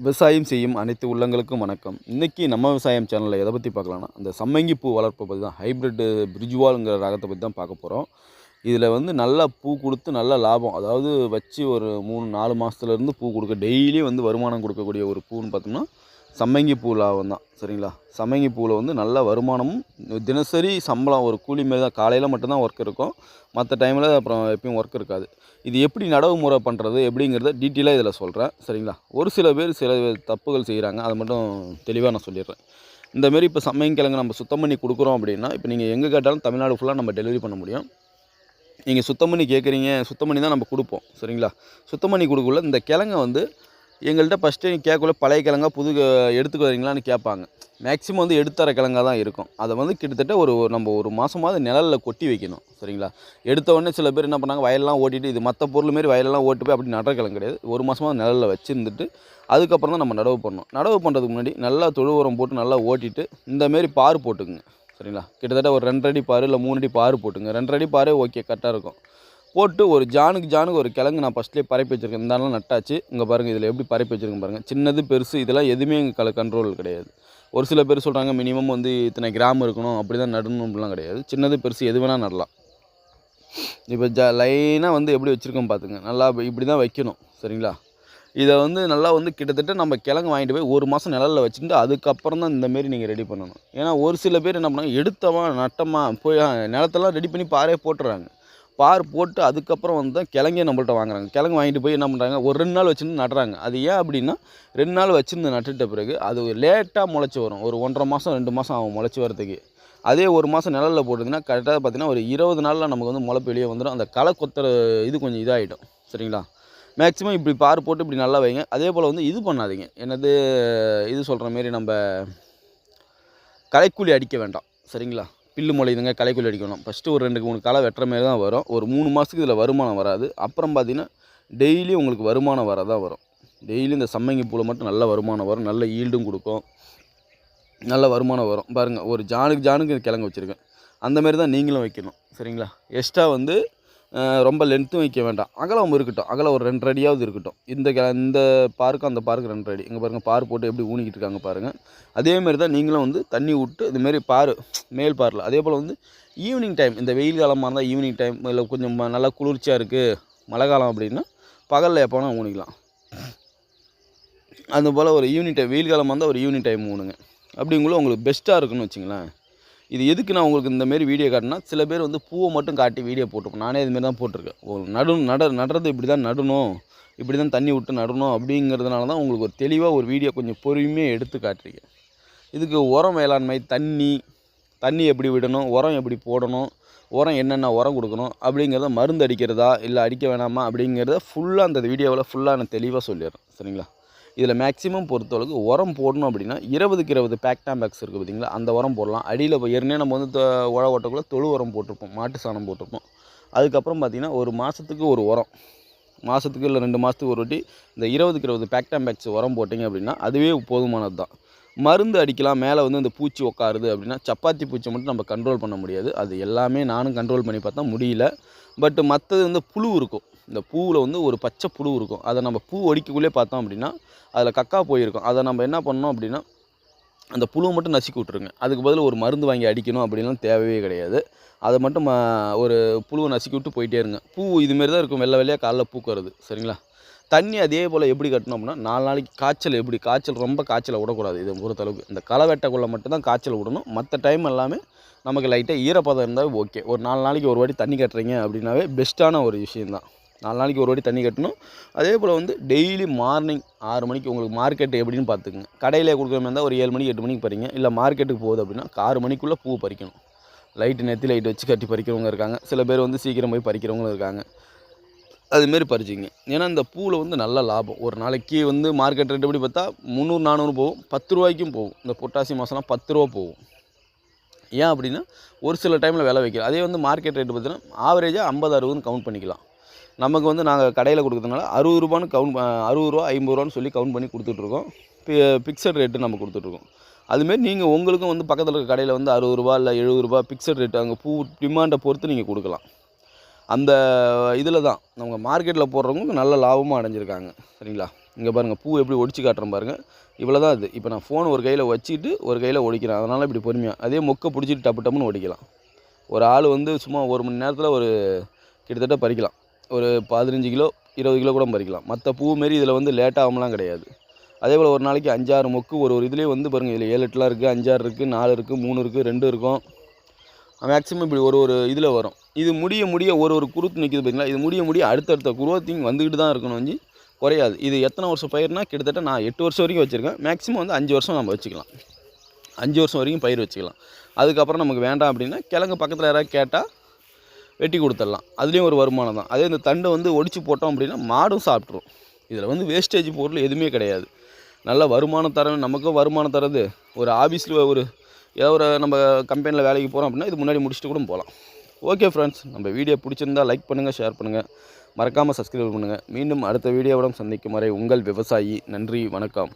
விவசாயம் செய்யும் அனைத்து உள்ளங்களுக்கும் வணக்கம். இன்றைக்கி நம்ம விவசாயம் சேனலில் எதை பற்றி பார்க்கலாம்னா அந்த சம்மங்கி பூ வளர்ப்பை பற்றி தான் ஹைப்ரிட்டு பிரிஜுவாலுங்கிற ரகத்தை பற்றி தான் பார்க்க போகிறோம் இதில் வந்து நல்லா பூ கொடுத்து நல்ல லாபம் அதாவது வச்சு ஒரு மூணு நாலு மாதத்துலேருந்து பூ கொடுக்க டெய்லி வந்து வருமானம் கொடுக்கக்கூடிய ஒரு பூன்னு பார்த்தோம்னா சம்மங்கி பூ லாபம் தான் சரிங்களா? சம்மங்கி பூவில் வந்து நல்ல வருமானமும் தினசரி சம்பளம் ஒரு கூலி மாரி தான் காலையில் மட்டும்தான் ஒர்க் இருக்கும். மற்ற டைமில் அப்புறம் எப்பயும் ஒர்க் இருக்காது. இது எப்படி நடவு முறை பண்ணுறது எப்படிங்கிறத டீட்டெயிலாக இதில் சொல்கிறேன் சரிங்களா? ஒரு சில பேர் சில தப்புகள் செய்கிறாங்க அதை மட்டும் தெளிவாக நான் சொல்லிடுறேன். இந்தமாரி இப்போ சம்மங்கிழங்கு நம்ம சுத்தம் பண்ணி கொடுக்குறோம் அப்படின்னா இப்போ நீங்கள் எங்கே கேட்டாலும் தமிழ்நாடு ஃபுல்லாக நம்ம டெலிவரி பண்ண முடியும். நீங்கள் சுத்தம் பண்ணி கேட்குறீங்க சுத்தம் பண்ணி தான் நம்ம கொடுப்போம் சரிங்களா? சுத்தம் பண்ணி கொடுக்கல இந்த கிழங்கை வந்து எங்கள்கிட்ட ஃபஸ்ட்டு கேட்கக்குள்ள பழைய கிழங்கா புது க- எடுத்துக்கு வரீங்களான்னு கேட்பாங்க. மேக்ஸிமம் வந்து எடுத்தர கிழங்கா தான் இருக்கும். அதை வந்து கிட்டத்தட்ட ஒரு நம்ம ஒரு மாதமாவது நிழலில் கொட்டி வைக்கணும். சரிங்களா? எடுத்த உடனே சில பேர் என்ன பண்ணாங்க வயலெல்லாம் ஓட்டிட்டு இது மற்ற பொருள் மாரி வயலெல்லாம் ஓட்டு போய் அப்படி நடுற கிழங்கு கிடையாது. ஒரு மாதமாக நிழலில் வச்சுருந்துட்டு அதுக்கப்புறம் தான் நம்ம நடவு பண்ணணும். நடவு பண்ணுறதுக்கு முன்னாடி நல்லா தொழு உரம் போட்டு நல்லா ஓட்டிட்டு இந்தமாரி பாரு போட்டுக்குங்க. சரிங்களா? கிட்டத்தட்ட ஒரு ரெண்டரை அடி பாரு இல்லை மூணு அடி பாரு போட்டுங்க ரெண்டரை அடி பாரு ஓகே கரெக்டாக இருக்கும். போட்டு ஒரு ஜானுக்கு ஜானுக்கு ஒரு கிழங்கு நான் ஃபஸ்ட்லேயே பரப்பி வச்சுருக்கேன். இந்த நட்டாச்சு. இங்கே பாருங்கள் இதில் எப்படி பரப்பி வச்சுருக்கேன் பாருங்கள் சின்னது பெருசு இதெல்லாம் எதுவுமே எங்கள் கல கண்ட்ரோல் கிடையாது. ஒரு சில பேர் சொல்கிறாங்க மினிமம் வந்து இத்தனை கிராம் இருக்கணும். அப்படி தான் நடணும். அப்படிலாம் கிடையாது. சின்னது பெருசு எது வேணால் நடலாம். இப்போ ஜ லைனாக வந்து எப்படி வச்சுருக்கோம் பார்த்துங்க நல்லா இப்படி தான் வைக்கணும். சரிங்களா? இதை வந்து நல்லா வந்து கிட்டத்தட்ட நம்ம கிழங்கு வாங்கிட்டு போய் ஒரு மாதம் நிழலில் வச்சுட்டு அதுக்கப்புறம் தான் இந்தமாரி நீங்கள் ரெடி பண்ணணும். ஏன்னா ஒரு சில பேர் என்ன பண்ணாங்க எடுத்தவா நட்டமா போய் நிலத்தெல்லாம் ரெடி பண்ணி பாறையே போட்டுறாங்க. பார் போட்டு அதுக்கப்புறம் வந்து தான் கிழங்கே நம்மள்ட்ட வாங்குறாங்க. கிழங்கு வாங்கிட்டு போய் என்ன பண்ணுறாங்க ஒரு ரெண்டு நாள் வச்சுருந்து நடுறாங்க அது ஏன் அப்படின்னா ரெண்டு நாள் வச்சுருந்து நட்டுட்ட பிறகு அது லேட்டாக முளைச்சி வரும். ஒரு ஒன்றரை மாதம் ரெண்டு மாதம் ஆகும் முளைச்சி வரதுக்கு அதே ஒரு மாதம் நிழலில் போட்டுதுன்னா கரெக்டாக பார்த்தீங்கன்னா ஒரு இருபது நாளில் நமக்கு வந்து முளைப்பு வெளியே வந்துடும் அந்த களை கொத்துற இது கொஞ்சம் இதாகிடும் சரிங்களா? மேக்ஸிமம் இப்படி பார் போட்டு இப்படி நல்லா வைங்க. அதே போல் வந்து இது பண்ணாதீங்க. என்னது இது சொல்கிற மாரி நம்ம களைக்கூலி அடிக்க வேண்டாம். சரிங்களா? பில்லு முளையுதுங்க களைக்குள்ளி அடிக்கணும். ஃபஸ்ட்டு ஒரு ரெண்டு மூணு களை வெட்டுற மாரி தான் வரும். ஒரு மூணு மாதத்துக்கு இதில் வருமானம் வராது. அப்புறம் பார்த்தீங்கன்னா டெய்லி உங்களுக்கு வருமானம் வர தான் வரும். டெய்லி இந்த சம்மங்கி பூவில் மட்டும் நல்ல வருமானம் வரும். நல்ல ஈல்டும் கொடுக்கும். நல்ல வருமானம் வரும். பாருங்கள் ஒரு ஜானுக்கு ஜானுக்கு கிழங்கு வச்சுருக்கேன். அந்தமாரி தான் நீங்களும் வைக்கணும். சரிங்களா? எக்ஸ்ட்ரா வந்து ரொம்ப லென்த்தும் வைக்க வேண்டாம். அகலம் இருக்கட்டும். அகலம் ஒரு ரெண்டு அடியாவது இருக்கட்டும். இந்த கிழ இந்த பார்க்கும் அந்த பார்க்கு ரெண்டு அடி. இங்கே பாருங்கள் பார் போட்டு எப்படி ஊனிக்கிட்டு இருக்காங்க பாருங்கள் அதேமாரி தான் நீங்களும் வந்து தண்ணி விட்டு இதுமாரி பார் மேல் பாரில் அதே போல் வந்து ஈவினிங் டைம் இந்த வெயில் காலமாக இருந்தால் ஈவினிங் டைம் இல்லை கொஞ்சம் நல்லா குளிர்ச்சியாக இருக்குது மழை காலம் அப்படின்னா பகலில் எப்போனா ஊனிக்கலாம். அது போல் ஒரு ஈவினிங் டைம் வெயில் காலமாக இருந்தால் ஒரு ஈவினிங் டைம் ஊனுங்க. அப்படிங்குள்ள உங்களுக்கு பெஸ்ட்டாக இருக்குன்னு வச்சுங்களேன். இது எதுக்கு நான் உங்களுக்கு இந்தமாரி வீடியோ காட்டினா சில பேர் வந்து பூவை மட்டும் காட்டி வீடியோ போட்டுப்போம் நானே இதுமாரி தான் போட்டிருக்கேன். ஒரு நடு நட நடுறது இப்படி தான் நடணும். இப்படி தான் தண்ணி விட்டு நடணும் அப்படிங்கிறதுனால தான் உங்களுக்கு ஒரு தெளிவாக ஒரு வீடியோ கொஞ்சம் பொறுமையாக எடுத்து காட்டுறீங்க. இதுக்கு உரம் வேளாண்மை தண்ணி தண்ணி எப்படி விடணும் உரம் எப்படி போடணும் உரம் என்னென்ன உரம் கொடுக்கணும் அப்படிங்கிறத மருந்து அடிக்கிறதா இல்லை அடிக்க வேணாமா அப்படிங்கிறத ஃபுல்லாக அந்த வீடியோவில் ஃபுல்லாக நான் தெளிவாக சொல்லிடுறேன். சரிங்களா? இதில் மேக்ஸிமம் பொறுத்தளவுக்கு உரம் போடணும் அப்படின்னா இருபதுக்கு இருபது பேக்டாம் பேக்ஸ் இருக்குது பார்த்தீங்களா? அந்த உரம் போடலாம். அடியில் இப்போ ஏற்கனவே நம்ம வந்து உழ ஓட்டக்குள்ளே தொழு உரம் போட்டிருப்போம். மாட்டு சாணம் போட்டிருப்போம். அதுக்கப்புறம் பார்த்திங்கன்னா ஒரு மாதத்துக்கு ஒரு உரம். மாதத்துக்கு இல்லை ரெண்டு மாதத்துக்கு ஒரு வாட்டி இந்த இருபதுக்கு இருபது பேக்டாம் பேக்ஸ் உரம் போட்டிங்க அப்படின்னா அதுவே போதுமானது தான். மருந்து அடிக்கலாம். மேலே வந்து இந்த பூச்சி உட்காருது அப்படின்னா சப்பாத்தி பூச்சி மட்டும் நம்ம கண்ட்ரோல் பண்ண முடியாது. அது எல்லாமே நானும் கண்ட்ரோல் பண்ணி பார்த்தா முடியல. பட் மற்றது வந்து புழு இருக்கும். இந்த பூவில் வந்து ஒரு பச்சை புழு இருக்கும். அதை நம்ம பூ ஒடிக்கக்குள்ளே பார்த்தோம் அப்படின்னா அதில் கக்கா போயிருக்கும் அதை நம்ம என்ன பண்ணோம் அப்படின்னா அந்த புழுவை மட்டும் நசுக்கி விட்ருங்க அதுக்கு பதில் ஒரு மருந்து வாங்கி அடிக்கணும் அப்படின்லாம் தேவையே கிடையாது. அதை மட்டும் ஒரு புழுவை நசுக்கி விட்டு போயிட்டே இருங்க. பூ இதுமாரி தான் இருக்கும். வெள்ளை வெள்ளையாக காலைல பூக்கிறது சரிங்களா? தண்ணி அதே போல் எப்படி கட்டணும் அப்படின்னா நாலு நாளைக்கு காய்ச்சல் எப்படி காய்ச்சல் ரொம்ப காய்ச்சலை விடக்கூடாது. இதை பொறுத்தளவுக்கு. இந்த களை வெட்டக்குள்ளே மட்டும்தான் காய்ச்சல் விடணும். மற்ற டைம் எல்லாமே நமக்கு லைட்டாக ஈரப்பதம் இருந்தால் ஓகே ஒரு நாலு நாளைக்கு ஒரு வாட்டி தண்ணி கட்டுறீங்க அப்படின்னாவே பெஸ்ட்டான ஒரு விஷயந்தான் நாலு நாளைக்கு ஒரு வாட்டி தண்ணி கட்டணும். அதே போல் வந்து டெய்லி மார்னிங் ஆறு மணிக்கு உங்களுக்கு மார்க்கெட் எப்படின்னு பார்த்துக்குங்க. கடையில் கொடுக்குற மாதிரி இருந்தால் ஒரு ஏழு மணிக்கு எட்டு மணிக்கு பறிங்க. இல்லை மார்க்கெட்டுக்கு போகுது அப்படின்னா ஆறு மணிக்குள்ளே பூ பறிக்கணும். லைட்டு நெத்தி லைட் வச்சு கட்டி பறிக்கிறவங்க இருக்காங்க. சில பேர் வந்து சீக்கிரம் போய் பறிக்கிறவங்களும் இருக்காங்க. அதுமாரி பறிச்சிங்க. ஏன்னா இந்த பூவில் வந்து நல்ல லாபம். ஒரு நாளைக்கு வந்து மார்க்கெட் ரேட் எப்படி பார்த்தா முந்நூறு நானூறு போகும். பத்து ரூபாய்க்கும் போகும். இந்த பொட்டாசி மாதம்லாம் பத்து ரூபா போகும். ஏன் அப்படின்னா ஒரு சில டைமில் விலை வைக்கலாம் அதே வந்து மார்க்கெட் ரேட் பார்த்தீங்கன்னா ஆவரேஜாக ஐம்பது அறுபதுன்னு கவுண்ட் பண்ணிக்கலாம். நமக்கு வந்து நாங்கள் கடையில் கொடுக்கறதுனால அறுபது ரூபான்னு கவுண்ட் அறுபது ரூபா ஐம்பது ரூபான்னு சொல்லி கவுண்ட் பண்ணி கொடுத்துட்ருக்கோம். பிக்சட் ரேட்டு நம்ம கொடுத்துட்ருக்கோம். அதுமாரி நீங்கள் உங்களுக்கும் வந்து பக்கத்தில் இருக்க கடையில் வந்து அறுபது ரூபா இல்லை எழுபது ரூபா பிக்சட் ரேட்டு அங்கே பூ டிமாண்டை பொறுத்து நீங்கள் கொடுக்கலாம். அந்த இதில் தான் நம்ம மார்க்கெட்டில் போடுறவங்களுக்கு நல்ல லாபமும் அடைஞ்சிருக்காங்க. சரிங்களா? இங்கே பாருங்கள் பூ எப்படி ஒடிச்சு காட்டுறேன் பாருங்கள் இவ்வளோ தான் இது. இப்போ நான் ஃபோன் ஒரு கையில் வச்சுட்டு ஒரு கையில் ஒடிக்கிறேன். அதனால் இப்படி பொறுமையாக அதே மொக்கை பிடிச்சிட்டு டப்பு டப்புன்னு ஒடிக்கலாம். ஒரு ஆள் வந்து சும்மா ஒரு மணி நேரத்தில் ஒரு கிட்டத்தட்ட பறிக்கலாம். ஒரு பதினஞ்சு கிலோ இருபது கிலோ கூட பறிக்கலாம். மற்ற பூ மாரி இதில் வந்து லேட்டாகாமலாம் கிடையாது. அதே போல் ஒரு நாளைக்கு அஞ்சாறு மொக்கு ஒரு ஒரு இதுலேயே வந்து பாருங்கள் இதில் ஏழு எட்டுலாம் இருக்குது அஞ்சாறு இருக்குது நாலு இருக்குது மூணு இருக்குது ரெண்டு இருக்கும். மேக்ஸிமம் இப்படி ஒரு ஒரு இதில் வரும். இது முடிய முடிய ஒரு ஒரு குருத்து நிற்கிது பார்த்தீங்களா இது முடிய முடிய அடுத்தடுத்த குரோத்திங் வந்துக்கிட்டு தான் இருக்கணும் வந்து குறையாது. இது எத்தனை வருஷம் பயிர்னா கிட்டத்தட்ட நான் எட்டு வருஷம் வரைக்கும் வச்சுருக்கேன். மேக்ஸிமம் வந்து அஞ்சு வருஷம் நம்ம வச்சுக்கலாம். அஞ்சு வருஷம் வரைக்கும் பயிர் வச்சுக்கலாம். அதுக்கப்புறம் நமக்கு வேண்டாம் அப்படின்னா கிழங்கு பக்கத்தில் யாராவது கேட்டால் வெட்டி கொடுத்துடலாம். அதுலேயும் ஒரு வருமானம் தான். அதே இந்த தண்டை வந்து ஒடிச்சு போட்டோம் அப்படின்னா மாடும் சாப்பிட்ரும் இதில் வந்து வேஸ்டேஜ் பொருள் எதுவுமே கிடையாது. நல்ல வருமானம் தர நமக்கும் வருமானம் தரது. ஒரு ஆஃபீஸில் ஒரு ஏதோ ஒரு நம்ம கம்பெனியில் வேலைக்கு போகிறோம் அப்படின்னா இது முன்னாடி முடிச்சுட்டு கூட போகலாம் ஓகே ஃப்ரெண்ட்ஸ் நம்ம வீடியோ பிடிச்சிருந்தா லைக் பண்ணுங்கள் ஷேர் பண்ணுங்கள் மறக்காமல் சப்ஸ்கிரைப் பண்ணுங்கள் மீண்டும் அடுத்த வீடியோவிடம் சந்திக்கும் வரை உங்கள் விவசாயி. நன்றி வணக்கம்.